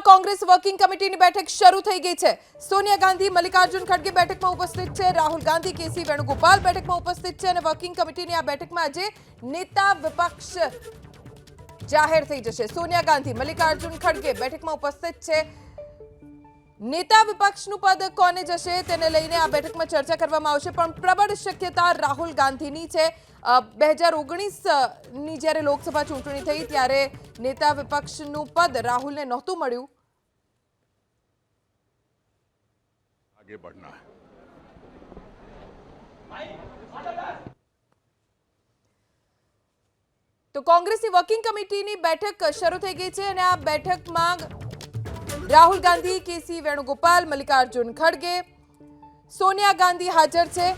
બેઠકમાં કોંગ્રેસ વર્કિંગ કમિટીની બેઠક શરૂ થઈ ગઈ છે. સોનિયા ગાંધી, મલ્લિકાર્જુન ખડગે બેઠકમાં ઉપસ્થિત છે. રાહુલ ગાંધી કેસી વેણુગોપાલ બેઠકમાં ઉપસ્થિત છે અને વર્કિંગ કમિટીની આ બેઠકમાં આજે નેતા વિપક્ષ જાહેર થઈ જશે. સોનિયા ગાંધી, મલ્લિકાર્જુન ખડગે બેઠકમાં ઉપસ્થિત છે. નેતા વિપક્ષનું પદ કોને જશે તેને લઈને આ બેઠકમાં ચર્ચા કરવામાં આવશે પણ પ્રબળ શક્યતા રાહુલ ગાંધીની છે. બે હજાર ઓગણીસની જ્યારે લોકસભા ચૂંટણી થઈ ત્યારે નેતા વિપક્ષનું પદ રાહુલને નહોતું મળ્યું. તો કોંગ્રેસની વર્કિંગ કમિટીની બેઠક શરૂ થઈ ગઈ છે અને આ બેઠકમાં રાહુલ ગાંધી, કેસી વેણુગોપાલ, મલ્લિકાર્જુન ખડગે. સોનિયા ગાંધી હાજર છે.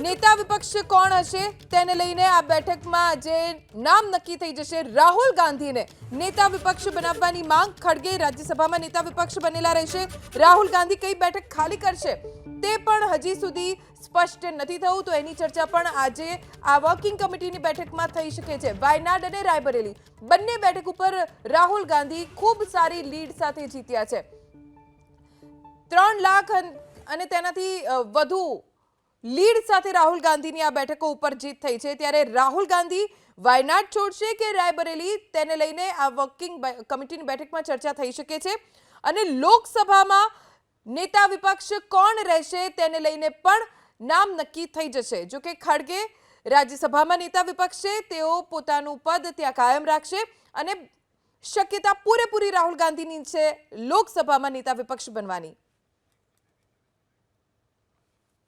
નેતા વિપક્ષ કોણ હશે તેને લઈને આ બેઠકમાં જે નામ નક્કી થઈ જશે રાહુલ ગાંધીને. નેતા વિપક્ષ બનાવવાની માંગ ખડગે રાજ્યસભામાં નેતા વિપક્ષ બનેલા રહેશે. રાહુલ ગાંધી કઈ બેઠક ખાલી કરશે? તે પણ હજી સુધી સ્પષ્ટ નથી થયું. તો એની ચર્ચા પણ આજે આ વર્કિંગ કમિટીની બેઠકમાં થઈ શકે છે. વાયનાડ અને રાયબરેલી બંને બેઠક ઉપર રાહુલ ગાંધી ખૂબ સારી લીડ સાથે જીત્યા છે. ત્રણ લાખ અને તેનાથી વધુ લીડ સાથે રાહુલ ગાંધીની આ બેઠકો ઉપર જીત થઈ છે. ત્યારે રાહુલ ગાંધી વાયનાડ છોડશે કે રાયબરેલી? તેને લઈને આ વર્કિંગ કમિટીની બેઠકમાં ચર્ચા થઈ શકે છે. અને લોકસભામાં નેતા વિપક્ષ કોણ રહેશે તેને લઈને પણ નામ નક્કી થઈ જશે. જો કે ખડગે રાજ્યસભામાં નેતા વિપક્ષ છે તેઓ પોતાનું પદ ત્યાં કાયમ રાખશે અને શક્યતા પૂરેપૂરી રાહુલ ગાંધીની છે લોકસભામાં નેતા વિપક્ષ બનવાની.